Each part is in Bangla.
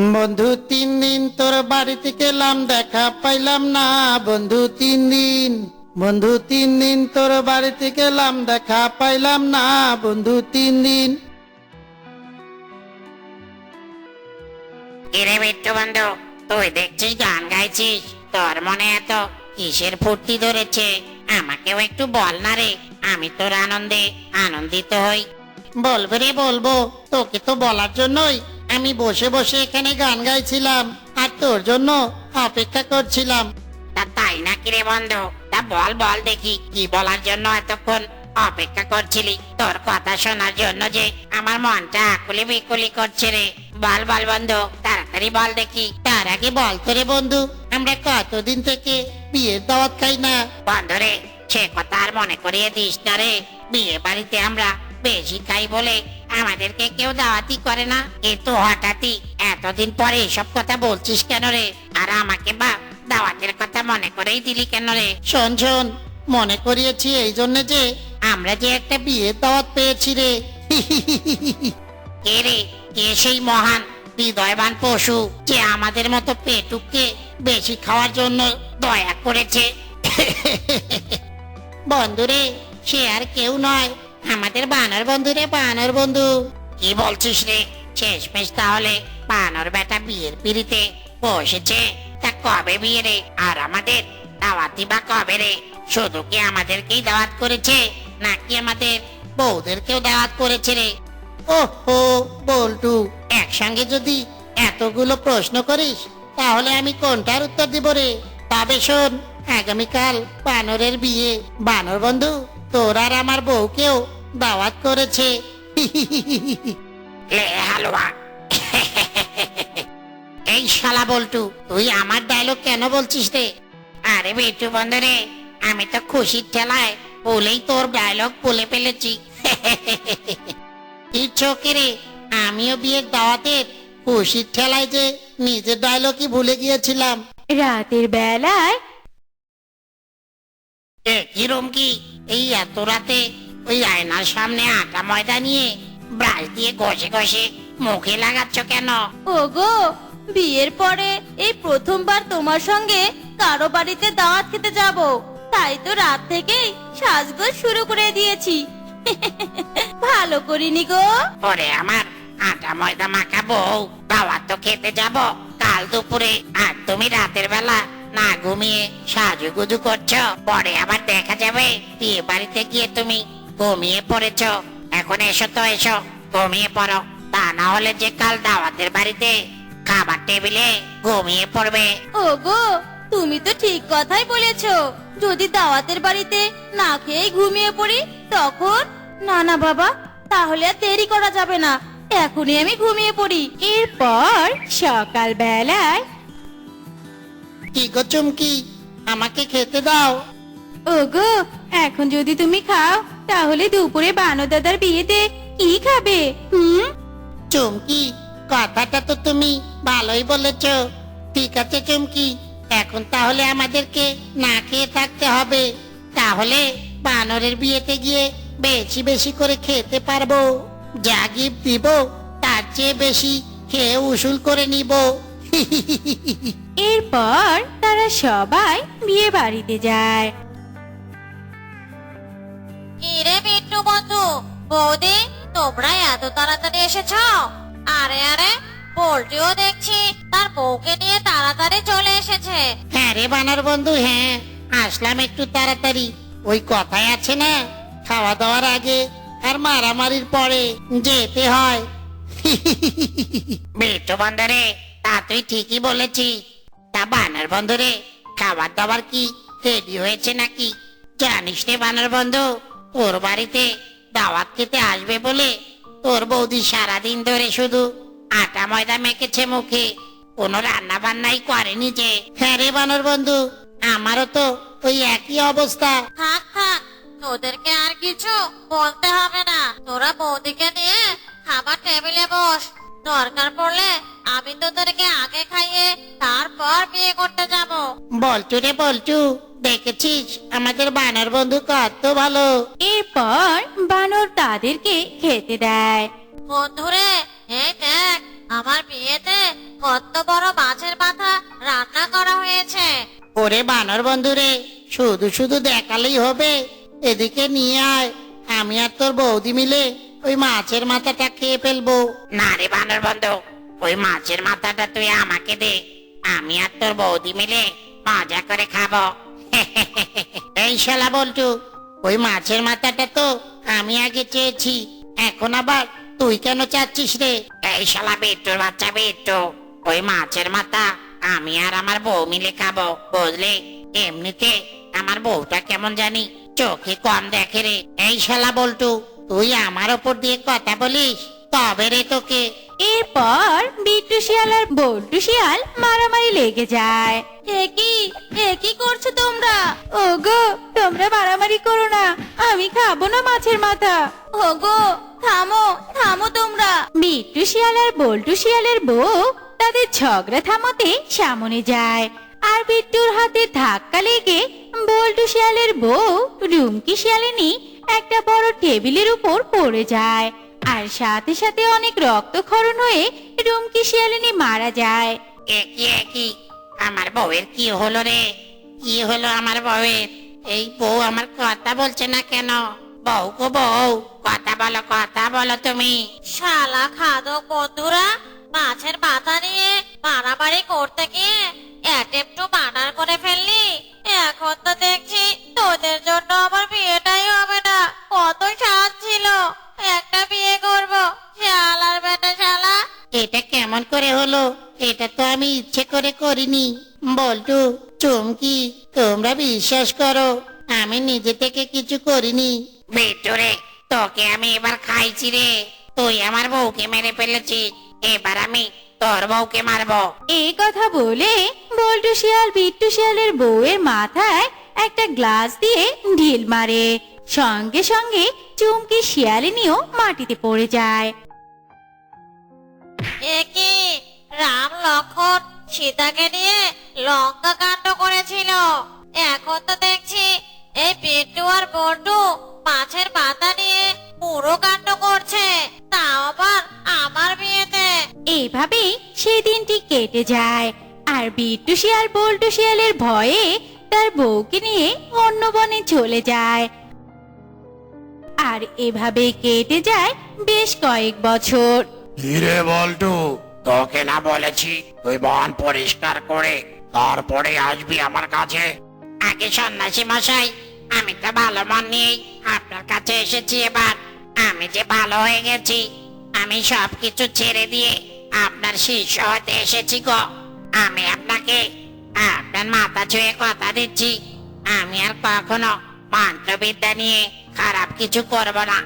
বন্ধু তিন দিন তোর বাড়িতে গেলাম দেখা পাইলাম না। বন্ধু তিন দিন বন্ধু তিন দিন তোর বাড়িতে গেলাম দেখা পাইলাম না। বন্ধু তিন দিন। কিরে বিট্টু বন্ধু তুই দেখছিস গান গাইছিস? তোর মনে এত কিসের ফুর্তি ধরেছে? আমাকেও একটু বল না রে আমি তোর আনন্দে আনন্দিত হই। বলবে রে বলব তোকে তো বলার জন্যই আমি বসে বসে এখানে গান গাইছিলাম আর তোর জন্য অপেক্ষা করছিলাম। তা তাই না কিরে বন্ধু? তা বল বল দেখি কি বলার জন্য এতক্ষণ অপেক্ষা করছিলি? তোর কথা শোনার জন্য যে আমার মনটা আকুলি বিকুলি করছে রে। বল বল বন্ধু তাড়াতাড়ি বল দেখি। তার আগে বলতো রে বন্ধু আমরা কতদিন থেকে বিয়ের দাওয়াত খাই না? বন্ধু রে সে কথা আর মনে করিয়ে দিস না রে। বিয়ে বাড়িতে আমরা বেশি খাই বলে আমাদেরকে কেউ দাওয়াতি করে না। কিন্তু হঠাৎই এতদিন পরে এসব কথা বলছিস কেন রে? আর আমাকে বা দাওয়াতের কথা মনে করেই দিলি কেন রে? শোন শোন মনে করিয়েছি এই জন্য যে আমরা যে একটা বিয়ের দাওয়াত পেয়েছি রে। কে রে? কে সেই মহান হৃদয়বান পশু যে আমাদের মতো পেটুককে বেশি খাওয়ার জন্য দয়া করেছে? বন্ধুরে সে আর কেউ নয়। আমাদের বানর বন্ধু রে, বানর বন্ধু। কি বলছিস রে? শেষমেশ তাহলে বানর বেটা বিয়ের পিড়িতে বসেছে। তা কবে বিয়ে রে? আর আমাদের দাওয়াতি বা কবে রে? শুধু কি আমাদেরকেই দাওয়াত করেছে, নাকি আমাদের বউদেরকেও দাওয়াত করেছে রে? ওহো, বল্টু, একসঙ্গে যদি এতগুলো প্রশ্ন করিস, তাহলে আমি কোনটার উত্তর দিব রে? তবে শোন, আগামীকাল বানরের বিয়ে। বানর বন্ধু তোর আর আমার বউকেও দাওয়াত করেছে। এই শালা বল্টু, তুই আমার ডায়লগ কেন বলছিস রে? আরে বেটু বন্ধু রে আমি তো খুশির ঠেলায় বলেই তোর ডায়লগ বলে ফেলেছি। কি চোখে রে, আমিও বিয়ের দাওয়াতের খুশির ঠেলায় যে নিজের ডায়লগই ভুলে গিয়েছিলাম। রাতের বেলায় কিরম কি? এই এত রাতে ওই আয়নার সামনে আটা ময়দা নিয়ে ব্রাশ দিয়ে ঘষে ঘষে মুখে লাগাচ্ছ কেন? ওগো বিয়ের পরে এই প্রথমবার তোমার সঙ্গে কারও বাড়িতে দাওয়াত খেতে যাব। তাই তো রাত থেকেই সাজগোজ শুরু করে দিয়েছি। ভালো করিনি গো। ওরে আমার আটা ময়দা মাখা বউ দাওয়াত তো খেতে যাব। কাল দুপুরে আর তুমি রাতের বেলা না ঘুমিয়ে সাজুগুজু করছ। পরে আবার দেখা যাবে। বিয়ে বাড়িতে গিয়ে তুমি ঘুমিয়ে পড়েছ। এখন এসো তো এসো ঘুমিয়ে পড়ো। তা না হলে যে কাল দাওয়াতের বাড়িতে খাবার টেবিলে ঘুমিয়ে পড়বে। ওগো তুমি তো ঠিক কথাই বলেছ। যদি দাওয়াতের বাড়িতে না খেয়ে ঘুমিয়ে পড়ি তখন না না বাবা তাহলে আর দেরি করা যাবে না। এখনই আমি ঘুমিয়ে পড়ি। এরপর সকাল বেলায় কি গো চুমকি? আমাকে খেতে দাও। ওগো এখন যদি তুমি খাও তাহলে দুপুরে বানো দাদার বিয়েতে কি খাবে হুম? চুমকি কথাটা তো তুমি ভালোই বলেছ। ঠিক আছে চুমকি এখন তাহলে আমাদেরকে না খেয়ে থাকতে হবে। তাহলে বানরের বিয়েতে গিয়ে বেশি বেশি করে খেতে পারব। যা গিফট দিব তার চেয়ে বেশি খেয়ে উসুল করে নিব। এরপর তারা সবাই বিয়ে বাড়িতে যায়। কিরে বিট্টু বন্ধু বৌদি তোমরা এত তাড়াতাড়ি এসেছ? আরে আরে পোল্ট্রিও দেখছি তার বউকে নিয়ে তাড়াতাড়ি চলে এসেছে। হ্যাঁ রে বানর বন্ধু হ্যাঁ আসলাম একটু তাড়াতাড়ি। ওই কথাই আছে না খাওয়া দাওয়ার আগে আর মারামারির পরে যেতে হয়। বিট্টু বন্ধরে তা তুই ঠিকই বলেছিস। তা বানর বন্ধুরে খাবার দাবার কি রেডি হয়েছে নাকি? জানিস রে বানর বন্ধু তোর বাড়িতে দাওয়াত খেতে আসবে বলে তোর বৌদি সারাদিন ধরে শুধু আটা ময়দা মেখেছে মুখে। কোনো রান্না বান্নাই করেনি যে। হ্যাঁ রে বানর বন্ধু, আমারও তো ওই একই অবস্থা। তোদেরকে আর কিছু বলতে হবে না। তোরা বৌদিকে নিয়ে খাবার টেবিলে বস। দরকার পড়লে আমি তো তোদেরকে আগে খাইয়ে তারপর বিয়ে করতে যাব। বলছু রে বলছু দেখেছিস? আমাদের বানর বন্ধু কত ভালো। এরপর বানর তাদেরকে খেতে দেয়। বন্ধুরে এই দেখ আমার বিয়েতে কত বড় মাছের মাথা রান্না করা হয়েছে। ওরে বানর বন্ধুরে শুধু শুধু দেখালেই হবে। এদিকে নিয়ে আয় আমি আর তোর বৌদি মিলে ওই মাছের মাথাটা খেয়ে ফেলব। না রে বানর বন্ধু ওই মাছের মাথাটা তুই আমাকে দে। আমি আর তোর বৌদি মিলে মজা করে খাব। এই শালা বলটু ওই মাছের মাথাটা তো আমি আগে চেয়েছি এখন আবার তুই কেন চাচ্ছিস রে? এই শালা বিট্টুর বাচ্চা বিট্টু ওই মাছের মাথা আমি আর আমার বউ মিলে খাব বুঝলি? এমনিতে আমার বউটা কেমন জানি চোখে কম দেখে রে। এই শালা বলটু তুই আমার ওপর দিয়ে কথা বলিস তবে রে তোকে। এরপর বিট্টু শিয়াল আর বল্টু শিয়াল মারামারি লেগে যায়। একই একই করছ তোমরা? ওগো তোমরা মারামারি করো না আমি খাব না মাছের মাথা। ওগো থামো থামো তোমরা। বিট্টু শিয়াল আর বল্টু শিয়ালের বউ তাদের ঝগড়া থামাতে সামনে যায় আর বিট্টুর হাতে ধাক্কা লেগে বল্টু শিয়ালের বউ রুমকি শিয়ালিনী একটা বড় টেবিলের উপর পড়ে যায়। আর সাথে সাথে অনেক রক্তক্ষরণ হয়ে রুমকি শিয়ালিনী মারা যায়। একই একই আমার বউয়ের কি হলো রে? কি হলো আমার বউয়ের? এই বউ আমার কথা বলছে না কেন? বউ গো বউ কথা বলো কথা বলো তুমি। শালা খাদক বন্ধুরা মাছের মাথা নিয়ে মারামারি করতে গিয়ে অ্যাটেম্পটু মার্ডার করে ফেললি। এখন তো দেখছি তোদের জন্য আমার বিয়েটাই হবে না। কত সাজ ছিল। একটা বিয়ে করব। শালার বেটা শালা। এটা কেমন করে হলো? এটা তো আমি ইচ্ছে করে করিনি। বল্টু চুমকি তোমরা বিশ্বাস করো আমি নিজে থেকে কিছু করিনি। বিট্টু রে তোকে আমি এবার খাইছি রে। তুই আমার বউকে মেরে ফেলেছিস। এবার আমি তোর বউকে মারবো। এই কথা বলে বল্টু শিয়াল বিট্টু শিয়ালের বউয়ের মাথায় একটা গ্লাস দিয়ে ঢিল মারে। সঙ্গে সঙ্গে চুমকি শিয়ালিনীও মাটিতে পড়ে যায়। একি রাম লক্ষণ সীতাকে নিয়ে লঙ্কা কাণ্ড করেছিল। এখন তো দেখছি এই পেট্টু আর বন্টু মাছের পাতা নিয়ে পুরো কাণ্ড করছে তাও আবার আমার বিয়েতে এইভাবেই সেই দিনটি কেটে যায়। আর বিট্টু শিয়াল বল্টু শিয়ালের ভয়ে তার বউকে নিয়ে অন্য বনে চলে যায়। আর এভাবে কেটে যায় বেশ কয়েক বছর। হিরে বল্টু তোকে না বলেছি তুই বন পরিষ্কার করে তারপরে আসবি আমার কাছে? আগে সন্ন্যাসী মশাই আমি তো ভালো মন নিয়েই আপনার কাছে এসেছি এবার। আমি যে ভালো হয়ে গেছি, আমি সব কিছু ছেড়ে দিয়ে আপনার শিষ্য হতে এসেছি গো। আমি আপনাকে, আপনার মাথা ছুঁয়ে কথা দিচ্ছি। আমি আর কখনো মন্ত্রবিদ্যা নিয়ে খারাপ কিছু করব না।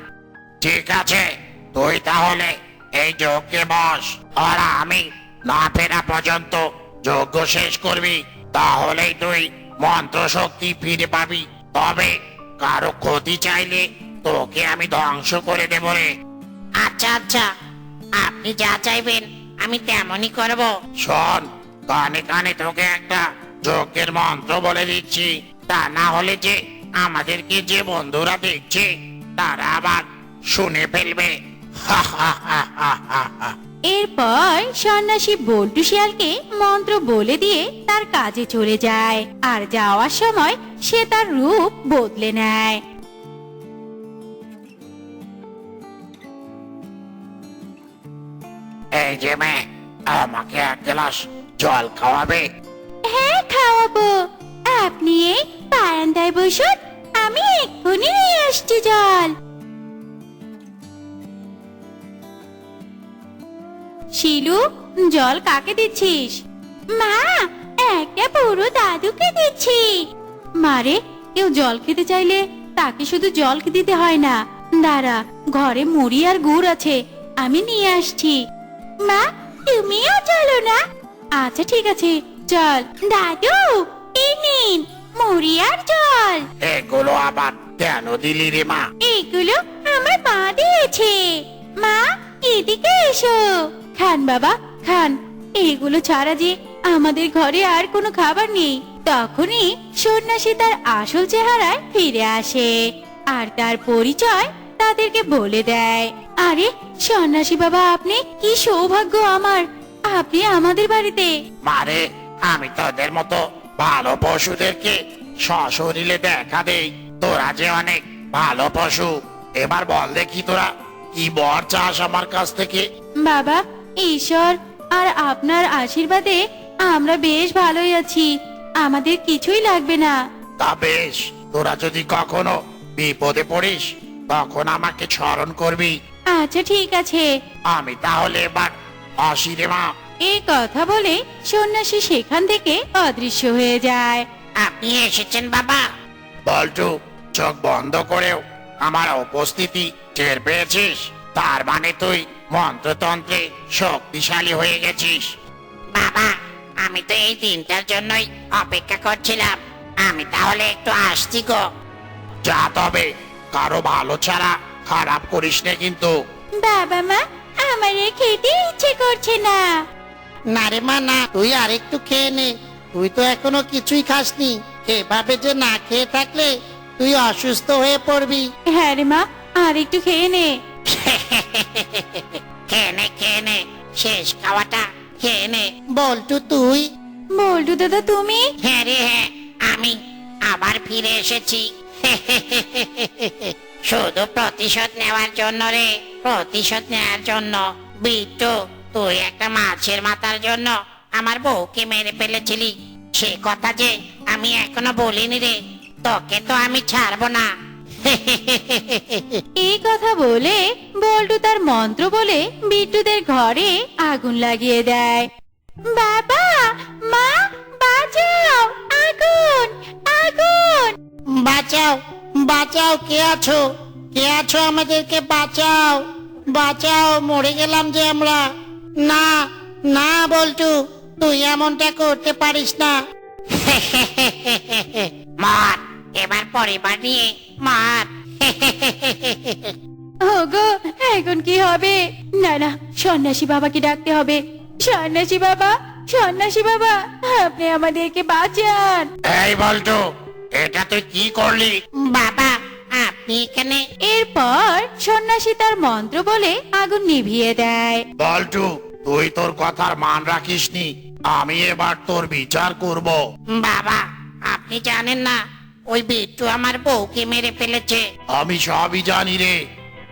ঠিক আছে, তুই তাহলে এই যজ্ঞে বস। আর আমি না ফেরা পর্যন্ত যজ্ঞ শেষ করবি, তাহলেই তুই মন্ত্র শক্তি ফিরে পাবি। তবে কারও ক্ষতি চাইলে তোকে আমি ধ্বংস করে দেব রে। আচ্ছা আচ্ছা আপনি যা চাইবেন, আমি তেমনই করব। শোন, কানে কানে তোকে একটা যজ্ঞের মন্ত্র বলে দিচ্ছি। তা না হলে যে আমাদেরকে যে বন্ধুরা দেখছে, তারা আবার শুনে ফেলবে। এরপর সন্ন্যাসী বল্টু শিয়ালকে মন্ত্র বলে দিয়ে তার কাজে চলে যায়। আর যাওয়ার সময় সে তার রূপ বদলে নেয়। এই যে মেয়ে, আমাকে এক গ্লাস জল খাওয়াবে। হ্যাঁ খাওয়াবো। আপনি এই বারান্দায় বসুন, আমি এক্ষুনি নিয়ে আসছি জল। শিলু, জল কাকে দিচ্ছিস? মা, একটা বুড়ো দাদুকে দিচ্ছি। মারে কেউ জল খেতে চাইলে তাকে শুধু জল দিতে হয় না। দাঁড়া, ঘরে মুড়ি আর গুড় আছে, আমি নিয়ে আসছি। মা তুমিও চলো না। আচ্ছা ঠিক আছে চল। দাদু এই নিন মুড়ি আর জল। এগুলো আবার কেন দিলি রে মা? এগুলো আমার মা দিয়েছে। মা এদিকে এসো। খান বাবা খান এগুলো ছাড়া যে আমাদের ঘরে আর কোনো খাবার নেই। তখনই সন্ন্যাসী তার আসল চেহারায় ফিরে আসে। আর তার পরিচয় তাদেরকে বলে দেয়। আরে সন্ন্যাসী বাবা আপনি কি সৌভাগ্য আমার? আপনি আমাদের বাড়িতে। মারে আমি তোদের মতো ভালো পশুদেরকে সশরীরে দেখা দেই। তোরা যে অনেক ভালো পশু। এবার বল দেখি তোরা কি বর চাস আমার কাছ থেকে? বাবা ঈশ্বর আর আপনার আশীর্বাদে আমরা বেশ ভালোই আছি। আমাদের কিছুই লাগবে না। তা বেশ তোরা যদি কখনো বিপদে পড়িস তখন আমাকে স্মরণ করবি। আচ্ছা ঠিক আছে। আমি তাহলে এবার আসি রে মা। এই কথা বলে সন্ন্যাসী সেখান থেকে অদৃশ্য হয়ে যায়। আপনি এসেছেন বাবা। বল্টু চোখ বন্ধ করেও আমার উপস্থিতি টের পেয়েছিস? তার মানে তুই মন্ত্রতন্ত্রে শক্তিশালী হয়ে গেছিস। বাবা আমি তো এই দিনটার জন্যই অপেক্ষা করছিলাম। আমি তাহলে একটু আসছি গো। যা তবে কারও ভালো ছাড়া খারাপ করিস না কিন্তু। বাবা মা আমার আর খেতে ইচ্ছে করছে না। না রে মা না তুই আরেকটু খেয়ে নে। তুই তো এখনও কিছুই খাসনি। এভাবে যে না খেয়ে থাকলে তুই অসুস্থ হয়ে পড়বি। হ্যাঁ রে মা আর একটু খেয়ে নে। খেয়ে নে খেয়ে নে। শেষ খাওয়াটা খেয়ে নে। বল্টু তুই? বল্টু দাদা তুমি? হ্যাঁ রে হ্যাঁ আমি আবার ফিরে এসেছি। শুধু প্রতিশোধ নেওয়ার জন্য রে, প্রতিশোধ নেওয়ার জন্য। বিট্টু, তুই একটা মাছের মাথার জন্য আমার বউকে মেরে ফেলেছিলি। সে কথা যে আমি এখনও বলিনি রে, তোকে তো আমি ছাড়বো না। এই কথা বলে বল্টু তার মন্ত্র বলে বিট্টুদের ঘরে আগুন লাগিয়ে দেয়। বাবা, মা, বাঁচাও! আগুন আগুন! বাঁচাও বাঁচাও কে আছো? কে আছো আমাদেরকে বাঁচাও? বাঁচাও মরে গেলাম যে আমরা। না না বল্টু তুই এমনটা করতে পারিস না। মার এবার পরিবার নিয়ে মার। ওগো এখন কি হবে? না না সন্ন্যাসী বাবাকে ডাকতে হবে। সন্ন্যাসী বাবা সন্ন্যাসী বাবা আপনি আমাদেরকে বাঁচান। এই বলতো এটা তুই কি করলি? বাবা আপনি এখানে। এরপর সন্ন্যাসী তার মন্ত্র বলে আগুন নিভিয়ে দেয়। বল্টু তুই তোর কথার মান রাখিসনি। আমি এবার তোর বিচার করব। বাবা আপনি জানেন না ওই বিট্টু আমার বউকে মেরে ফেলেছে। আমি সবই জানি রে।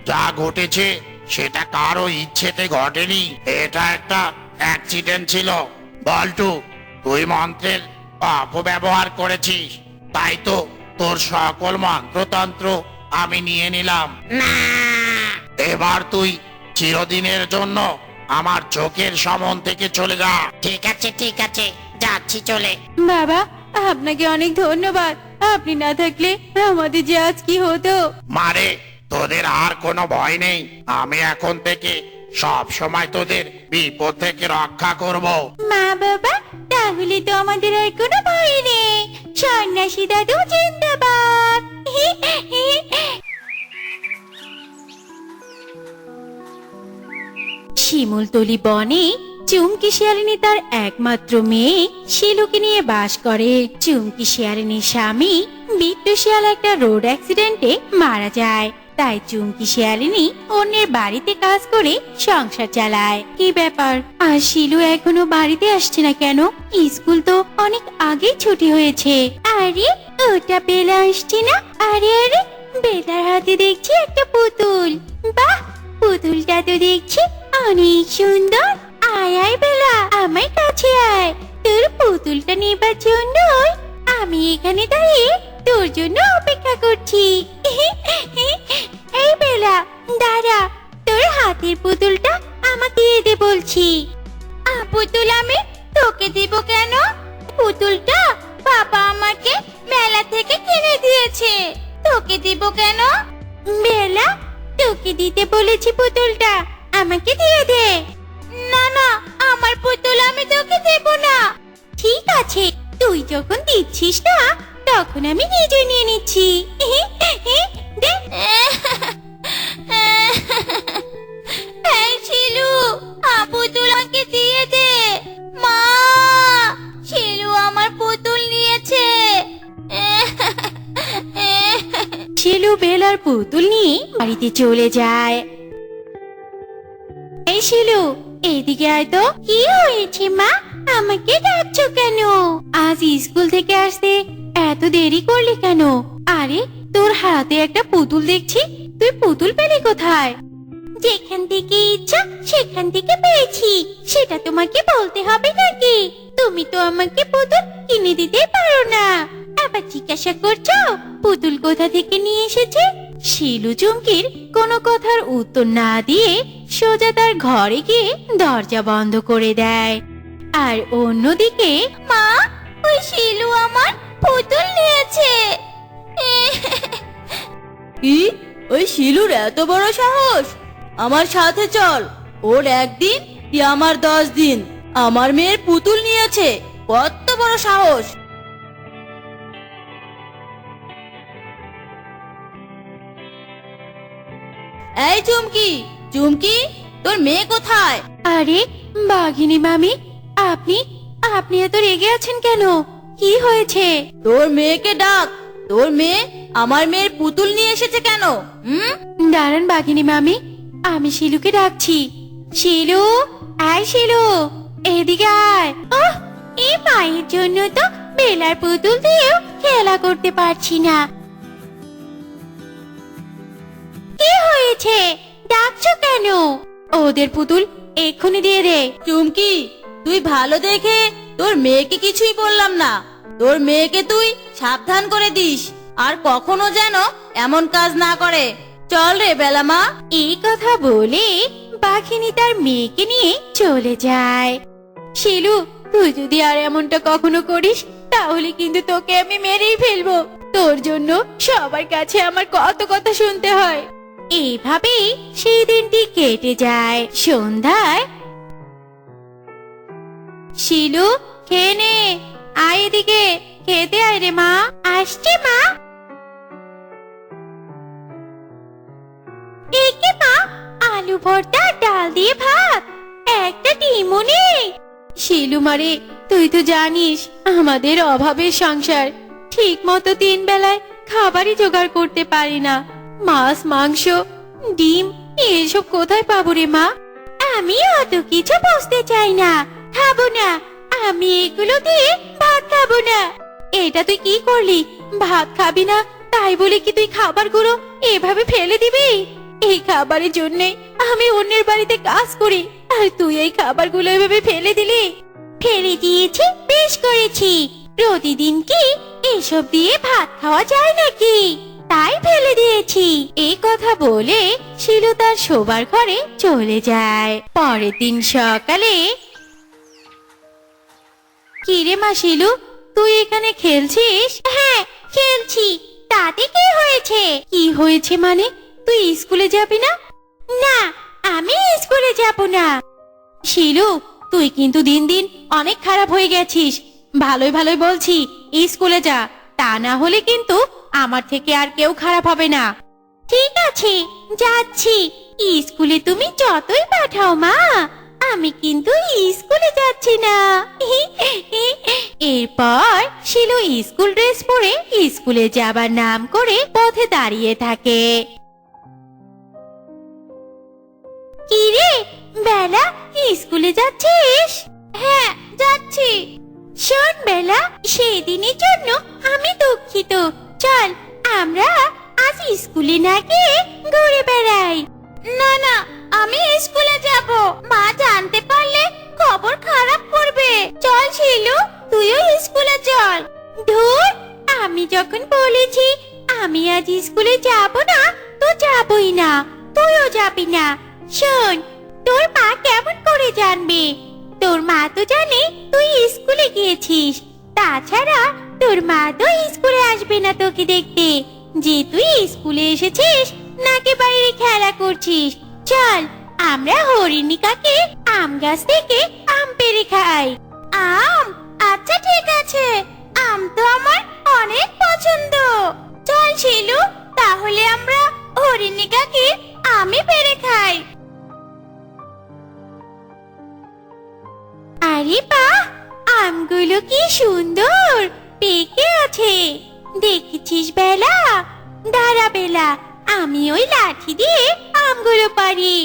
যা ঘটেছে সেটা কারও ইচ্ছেতে ঘটেনি। এটা একটা অ্যাক্সিডেন্ট ছিল। বল্টু তুই মন্ত্রের অপব্যবহার করেছিস। তাই তো তোর সকল মন্ত্রতন্ত্র আমি নিয়ে নিলাম। না। এবার তুই চিরদিনের জন্য আমার চোখের সমন থেকে চলে যা। ঠিক আছে ঠিক আছে। যাচ্ছি চলে। বাবা আপনাকে অনেক ধন্যবাদ। আপনি না থাকলে আমাদের যে আজ কি হতো? মারে তোদের আর কোনো ভয় নেই। আমি এখন থেকে সব সময় তোদের বিপদ থেকে রক্ষা করব। মা বাবা তাহলে তো আমাদের আর কোনো ভয় নেই। সন্ন্যাসী দাদু, জিন্দাবাদ। শিমুলতলি বনে চুমকি শিয়ালিনী তার একমাত্র মেয়ে শিলুকে নিয়ে বাস করে। চুমকি শিয়ালিনীর স্বামী বিট্টু শিয়াল একটা রোড অ্যাক্সিডেন্টে মারা যায়। তাই চুমকি শিয়ালিনী অন্যের বাড়িতে কাজ করে সংসার চালায়। কি ব্যাপার? আর শিলু এখনও বাড়িতে আসছে না কেন? স্কুল তো অনেক আগেই ছুটি হয়েছে। আরে, ওটা বেলা আসছে না? আরে আরে, বেলার হাতে দেখছি একটা পুতুল। বাহ, পুতুলটা তো দেখছি অনেক সুন্দর। আয় আয় বেলা আমার কাছে আয়। তোর পুতুলটা নেবার জন্য আমি এখানে দাঁড়িয়ে তোর জন্য অপেক্ষা করছি। দে বলছি। আ, পুতুল আমি তোকে দিব কেন? পুতুলটা বাবা আমাকে মেলা থেকে কিনে দিয়েছে। তোকে দিব কেন? বেলা তোকে দিতে বলেছি পুতুলটা। আমাকে দিয়ে দে। না না আমার পুতুল আমি তোকে দেব না। ঠিক আছে তুই যখন দিচ্ছিস না তখন আমি নিজে নিয়ে নিচ্ছি। দে। এই শিলু পুতুল আমাকে দিয়ে দে। মা শিলু আমার পুতুল নিয়েছে। শিলু বেলার পুতুল নিয়ে নিয়ে বাড়িতে চলে যায়। এই শিলু এইদিকে আয় তো। কি হয়েছে মা? আমাকে ডাকছো কেন? আজ স্কুল থেকে আসতে এত দেরি করলি কেন? আরে তোর হাতে একটা পুতুল দেখছি। তুই পুতুল পেলি কোথায়? যেখান থেকে ইচ্ছা সেখান থেকে পেয়েছি। সেটা তোমাকে বলতে হবে নাকি? তুমি তো আমাকে পুতুল কিনে দিতে পারো না। আবার জিজ্ঞাসা করছ, পুতুল কোথা থেকে নিয়ে এসেছে? শিলু চুমকির কোনো কথার উত্তর না দিয়ে সোজা তার ঘরে গিয়ে দরজা বন্ধ করে দেয়। আর অন্যদিকে, মা, ওই শিলু আমার পুতুল নিয়েছে। কি ওই শিলুর এত বড় সাহস? আমার সাথে চল। ওর একদিন কি আমার দশ দিন। আমার মেয়ের পুতুল নিয়েছে। কত বড় সাহস। এই চুমকি চুমকি তোর মেয়ে কোথায়? আরে বাঘিনী মামি আপনি আপনি এত রেগে আছেন কেন? কি হয়েছে? তোর মেয়েকে ডাক। তোর মেয়ে আমার মেয়ের পুতুল নিয়ে এসেছে কেন? হুম? দাঁড়ান বাঘিনী মামি আমি শিলুকে ডাকছি। শিলু, আয় শিলু, এদিকে আয়। ওহ এই মায়ের জন্য তো বেলার পুতুল দিয়েও খেলা করতে পারছি না। কি হয়েছে? ডাকছো কেন? ওদের পুতুল এক্ষুনি দিয়ে দে। চুমকি, তুই ভালো দেখে তোর মেয়েকে কিছুই বললাম না। তোর মেয়েকে তুই সাবধান করে দিস, আর কখনো যেন এমন কাজ না করে। চল রে বেলামা, এই কথা বলে বাঘিনী তার মেয়েকে নিয়ে চলে যায়। শিলু, তুই যদি আর এমনটা কখনো করিস, তাহলে কিন্তু তোকে আমি মেরেই ফেলব। তোর জন্য সবার কাছে আমার কত কথা শুনতে হয়। এইভাবেই সেই দিনটি কেটে যায় সন্ধ্যায়। শিলু, খেয়ে নে। আয় এদিকে, খেতে আয় রে মা। আসছে মা। আলু ভর্তা, ডাল দিয়ে ভাত। একটা ডিমও নেই শিলু মারে তুই তো জানিস, আমাদের অভাবের সংসার। ঠিক মতো তিন বেলায় খাবারই জোগাড় করতে পারি না। মাছ, মাংস, ডিম, এসব কোথায় পাবো রে মা? আমি অত কিছু বুঝতে চাই না। খাব না। আমি এগুলো দিয়ে ভাত খাব না। এটা তুই কি করলি? ভাত খাবি না, তাই বলে কি তুই খাবারগুলো এভাবে ফেলে দিবি? এই খাবারের জন্যে আমি অন্যের বাড়িতে কাজ করি, আর তুই এই খাবারগুলো এভাবে ফেলে দিলি? ফেলে দিয়েছি, বেশ করেছি। প্রতিদিন কি এসব দিয়ে ভাত খাওয়া যায় নাকি? তাই ফেলে দিয়েছি। এই কথা বলে শিলু তার শোবার ঘরে চলে যায়। পরের দিন সকালে কিরে মা শিলু, তুই এখানে খেলছিস? হ্যাঁ খেলছি। তাতে কি হয়েছে? কি হয়েছে মানে? তুই স্কুলে যাবি না? না, আমি স্কুলে যাব না। শিলু, তুই কিন্তু দিন দিন অনেক খারাপ হয়ে গেছিস। ভালোই ভালোই বলছি, স্কুলে যা। তা না হলে কিন্তু আমার থেকে আর কেউ খারাপ হবে না। ঠিক আছে, যাচ্ছি। স্কুলে তুমি যতই পাঠাও মা, আমি কিন্তু স্কুলে যাচ্ছি না। এরপর শিলু স্কুল ড্রেস পরে স্কুলে যাবার নাম করে পথে দাঁড়িয়ে থাকে। কি রে বেলা, স্কুলে যাচ্ছিস? হ্যাঁ যাচ্ছি। শোন, বেলা সেই দিনের জন্য আমি দুঃখিত। চল, আমরা আজ স্কুলে না গিয়ে ঘুরে বেড়াই। না না, আমি স্কুলে যাব। মা জানতে পারলে খবর খারাপ করবে। চল, শিলু, তুইও স্কুলে চল। ধুর, আমি যখন বলেছি আমি আজ স্কুলে যাব না, তো যাবই না, তুইও যাবি না। শোন, তোর মা কেমন করে জানবে? তোর মা তো জানে তুই স্কুলে গিয়েছিস। তাছাড়া তোর মা তো স্কুলে আসবে না তোকে দেখতে। যে তুই স্কুলে এসেছিস, নাকি বাইরে খেলা করছিস। চল, আমরা হরিণিকাকে আম গাছ থেকে আম পেরে খাই। আম? আচ্ছা ঠিক আছে। আম তো আমার অনেক পছন্দ। চল, শিলু, তাহলে আমরা হরিণিকাকে আমি পেরে খাই। আরে বাহ আমগুলো কি সুন্দর পেকে আছে দেখেছিস বেলা? দাঁড়া বেলা আমি ওই লাঠি দিয়ে আমগুলো পারি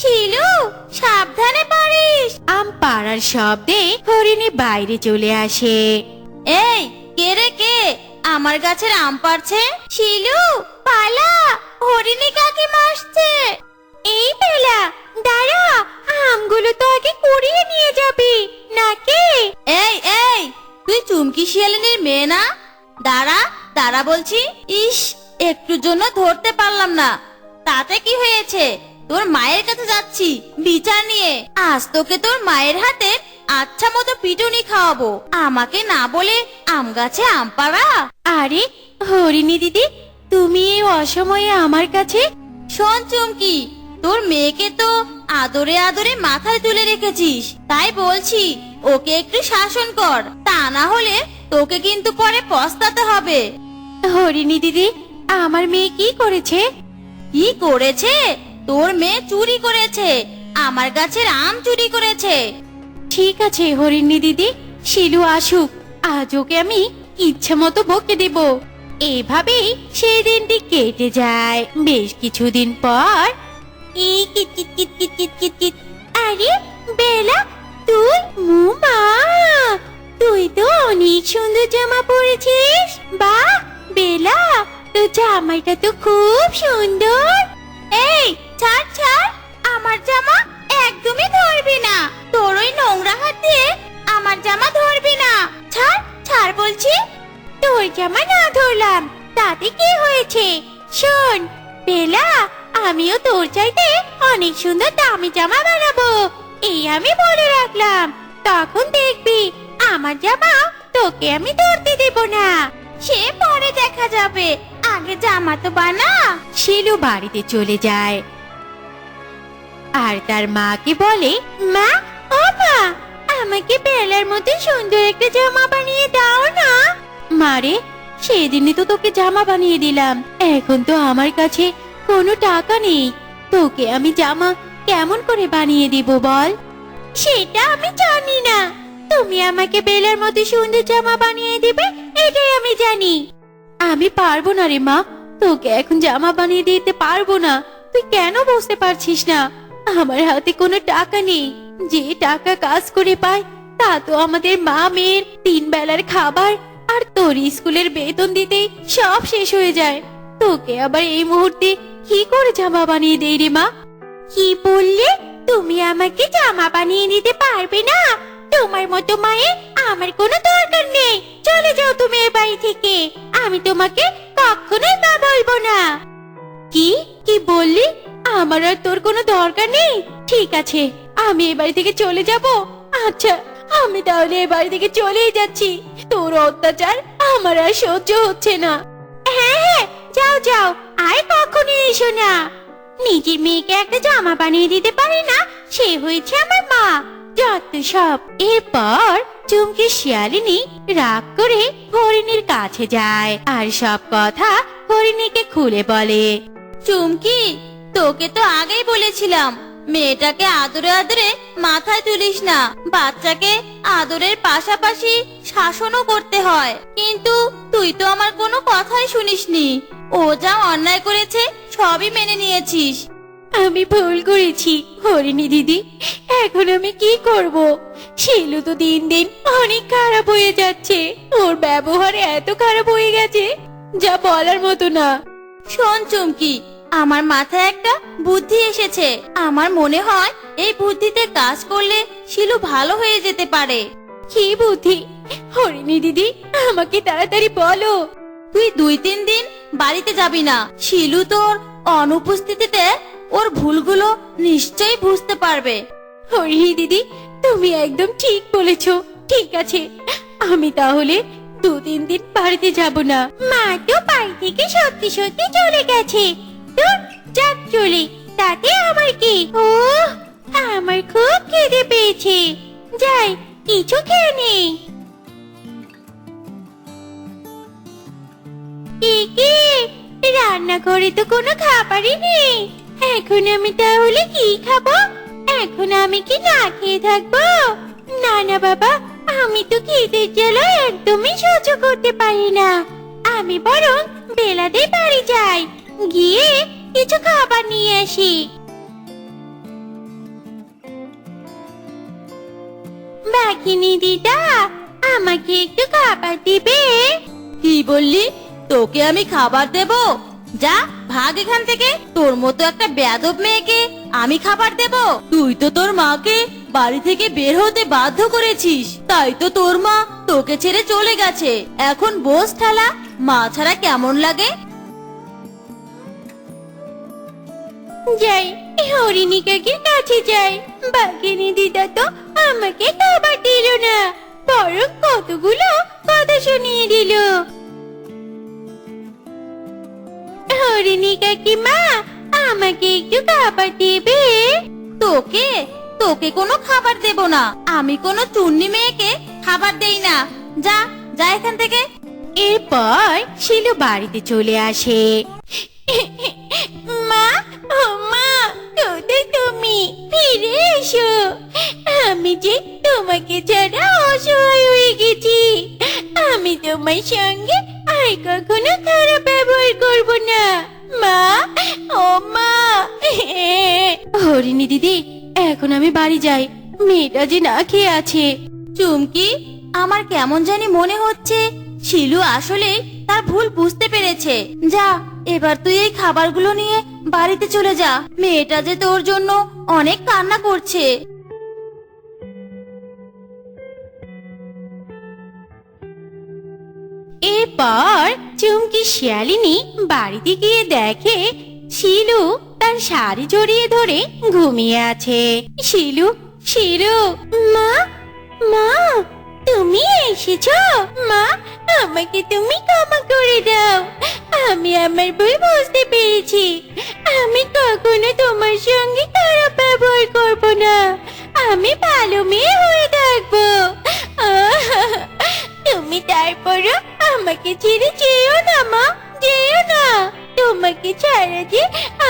শিলু সাবধানে পারিস। আম পাড়ার শব্দে হরিণী বাইরে চলে আসে। এই কে রে কে? আমার গাছের আম পারছে শিলু পালা হরিণী কাকে মারছে এই বেলা দাঁড়া আমগুলো তো আগে কুড়িয়ে নিয়ে যাবি। চুমকি শিয়ালিনীর মেয়ে না? দাঁড়া দাঁড়া বলছি। ইস একটু জন্য ধরতে পারলাম না। তাতে কি হয়েছে? তোর মায়ের কাছে যাচ্ছি বিচার নিয়ে। আজ তোকে তোর মায়ের হাতে আচ্ছা মতো পিটুনি খাওয়াবো। আমাকে না বলে আম গাছে আম পাড়া। আরে হরিণী দিদি তুমি এই অসময়ে আমার কাছে শোন চুমকি তোর মেয়েকে তো আদরে আদরে মাথায় তুলে রেখেছিস। তাই বলছি ওকে একটু শাসন কর। তা না হলে তোকে কিন্তু পরে পস্তাতে হবে। হরিণী দিদি আমার মেয়ে কি করেছে? কি করেছে? তোর মেয়ে চুরি করেছে। আমার গাছের আম চুরি করেছে। ঠিক আছে হরিণী দিদি শিলু আসুক। আজ ওকে আমি ইচ্ছে মতো বকে দেব। এভাবেই সেই দিনটি কেটে যায়। বেশ কিছুদিন পর এই কিট কিট কিট কিট কিট কিট কিট আরে, বেলা, তুই মুমা তুই তো অনেক সুন্দর জামা পরেছিস। বাহ, বেলা, তোর জামাটা তো খুব সুন্দর। এই, ছাড় ছাড়, আমার জামা একদমই ধরবি না। তোর ওই নোংরা হাত আমার জামা ধরবি না। ছাড় ছাড় বলছি। তোর জামা না ধরলাম, তাতে কি হয়েছে? শোন, বেলা আমিও তোর চাইতে অনেক সুন্দর দামি জামা বানাবো। এই আমি বলে রাখলাম। তখন দেখবি আমার জামা তোকে আমি ধরতে দেব না। সে পরে দেখা যাবে। আগে জামা তো বানা। শিলু বাড়িতে চলে যায়। আর তার মাকে বলে, মা, ও মা, আমাকে বেলার মতো সুন্দর একটা জামা বানিয়ে দাও না। মারে সেদিনই তো তোকে জামা বানিয়ে দিলাম। এখন তো আমার কাছে কোনো টাকা নেই। তোকে আমি জামা কেমন করে বানিয়ে দিব বল? সেটা আমি জানি না। তুমি আমাকে বেলের মতো সুন্দর জামা বানিয়ে দিবে, এটাই আমি জানি। আমি পারব না রে মা, তোকে এখন জামা বানিয়ে দিতে পারব না। তুই কেন বুঝতে পারছিস না? আমার হাতে কোনো টাকা নেই। যে টাকা কাজ করে পায়, তা তো আমাদের মা মেয়ের তিন বেলার খাবার আর তোর স্কুলের বেতন দিতে সব শেষ হয়ে যায়। তোকে আবার এই মুহূর্তে কি করে জামা বানিয়ে দেই রে মা? কি বললে? তুমি আমাকে জামা বানিয়ে দিতে পারবে না। তোমার মতো মায়ে আমার কোনো দরকার নেই। চলে যাও তুমি এই বাড়ি থেকে। আমি তোমাকে কখনোই মা বলব না। কি? কি বললি? আমার আর তোর কোনো দরকার নেই? ঠিক আছে, আমি এই বাড়ি থেকে চলে যাব। আচ্ছা আমি তাহলে এই বাড়ি থেকে চলেই যাচ্ছি। তোর অত্যাচার আমার আর সহ্য হচ্ছে না। হ্যাঁ হ্যাঁ যাও যাও। আর কখনো এসো না। নিজের মেয়েকে একটা জামা বানিয়ে দিতে পারে না, সে হয়েছে আমার মা। যত সব। এরপর চুমকি শিয়ালিনী রাগ করে হরিণীর কাছে যায় আর সব কথা হরিণীকে খুলে বলে। চুমকি, তোকে তো আগেই বলেছিলাম মেয়েটাকে আদরে আদরে মাথায় তুলিস না। বাচ্চাকে আদরের পাশাপাশি শাসনও করতে হয়। কিন্তু তুই তো আমার কোনো কথাই শুনিসনি। ও যা অন্যায় করেছে সবই মেনে নিয়েছিস। আমি ভুল করেছি হরিণী দিদি। এখন আমি কি করব? শিলু তো দিন দিন অনেক খারাপ হয়ে যাচ্ছে। ওর ব্যবহার এত খারাপ হয়ে গেছে যা বলার মতো না। শোন চুমকি আমার মাথায় একটা বুদ্ধি এসেছে। আমার মনে হয় এই বুদ্ধিতে কাজ করলে শিলু ভালো হয়ে যেতে পারে। কি বুদ্ধি? হরিণী দিদি আমাকে তাড়াতাড়ি বলো। তুই দুই তিন দিন বাড়িতে যাবি না। শিলু তোর অনুপস্থিতিতে ওর ভুলগুলো নিশ্চয়ই বুঝতে পারবে। হরিণী দিদি তুমি একদম ঠিক বলেছ। ঠিক আছে আমি তাহলে দু তিন দিন বাড়িতে যাব না। মা তো বাড়ি থেকে সত্যি সত্যি চলে গেছে। চলে, তাতে আমার কি? ও আমার খুব পেয়েছে। যাই, কিছু খেয়ে নেই। কি রান্নাঘরে তো কোনো খাবারই নেই। এখন আমি তাহলে কি খাব? এখন আমি কি না খেয়ে থাকব? না না বাবা, আমি তো খিদের জ্বালা একদমই সহ্য করতে পারি না। আমি বরং বেলাতে বাড়ি যাই। গিয়ে কিছু খাবার নিয়ে আসি। বাঘিনী দিদা, আমাকে একটু খাবার দিবে? কি বললি? তোকে আমি খাবার দেব? যা, ভাগ এখান থেকে। তোর মতো একটা বেয়াদব মেয়েকে আমি খাবার দেব। তুই তো তোর মাকে বাড়ি থেকে বের হতে বাধ্য করেছিস। তাই তো তোর মা তোকে ছেড়ে চলে গেছে। এখন বোস ঠেলা, মা ছাড়া কেমন লাগে? যাই হরিণী কাকির কাছে যাই। বাঘিনী দিদা তো আমাকে খাবার দিল না বরং কতগুলো কথা শুনিয়ে দিল। হরিণী কাকিমা আমাকে একটু খাবার দেবে? তোকে? তোকে কোনো খাবার দেব না। আমি কোনো চুন্নি মেয়েকে খাবার দেই না। যা যা এখান থেকে। এরপর শিলু বাড়িতে চলে আসে। মা, ও মা, কোথায় তুমি? ফিরে এসো। আমি যে তোমাকে ছাড়া অসহায় হয়ে গেছি। আমি তোমার সঙ্গে আর কখনো খারাপ ব্যবহার করব না। মা, ও মা। হরিণী দিদি, এখন আমি বাড়ি যাই। মেয়েটা যে না খেয়ে আছে। চুমকি, আমার কেমন জানি মনে হচ্ছে। শিলু আসলে তার ভুল বুঝতে পেরেছে। যা, এবার তুই এই খাবারগুলো নিয়ে বাড়িতে চলে যা। মেয়েটা যে তোর জন্য অনেক কান্না করছে। এরপর চুমকি শিয়ালিনী বাড়িতে গিয়ে দেখে শিলু তার শাড়ি জড়িয়ে ধরে ঘুমিয়ে আছে। শিলু শিলু, মা মা। তুমি এসেছ? মা, আমাকে তুমি ক্ষমা করে দাও। আমি আমার বই বুঝতে পেরেছি। আমি কখনো তোমার সঙ্গে খারাপ ব্যবহার করব না। আমি ভালো মেয়ে হয়ে থাকব। তুমি তারপরও আমাকে ছেড়ে যেও না, মা। যেও না। তোমাকে ছাড়া যে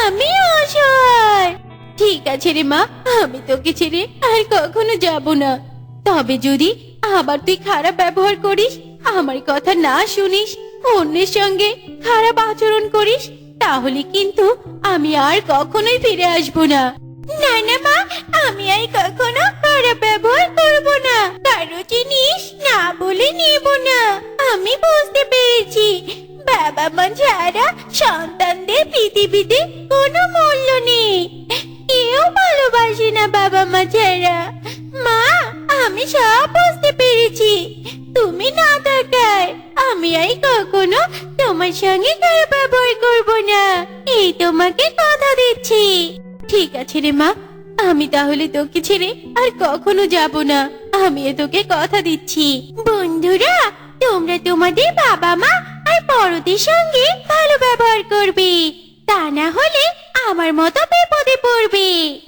আমি অসহায়। ঠিক আছে রে মা, আমি তোকে ছেড়ে আর কখনো যাব না। তবে যদি আবার তুই খারাপ ব্যবহার করিস? আমার কথা না শুনিস? অন্যের সঙ্গে খারাপ আচরণ করিস? তাহলে কিন্তু আমি আর কখনোই ফিরে আসব না। না না মা, আমি আর কখনো খারাপ ব্যবহার করব না। কারও জিনিস না বলে নেব না। আমি বুঝতে পেরেছি। বাবা মা ছাড়া সন্তানদের পৃথিবীতে কোনো মূল্য নেই। কেউ ভালোবাসে না বাবা মা ছাড়া। মা, আমি সব বুঝতে পেরেছি। তুমি না থাকায় আমি আর কখনো তোমার সঙ্গে খারাপ ব্যবহার করব না। এই তোমাকে কথা দিচ্ছি। ঠিক আছে রে মা, আমি তাহলে তোকে ছেড়ে আর কখনো যাব না। আমি তোকে কথা দিচ্ছি। বন্ধুরা, তোমরা তোমাদের বাবা মা আর বড়দের সঙ্গে ভালো ব্যবহার করবে। তা না হলে আমার মতো বিপদে পড়বে।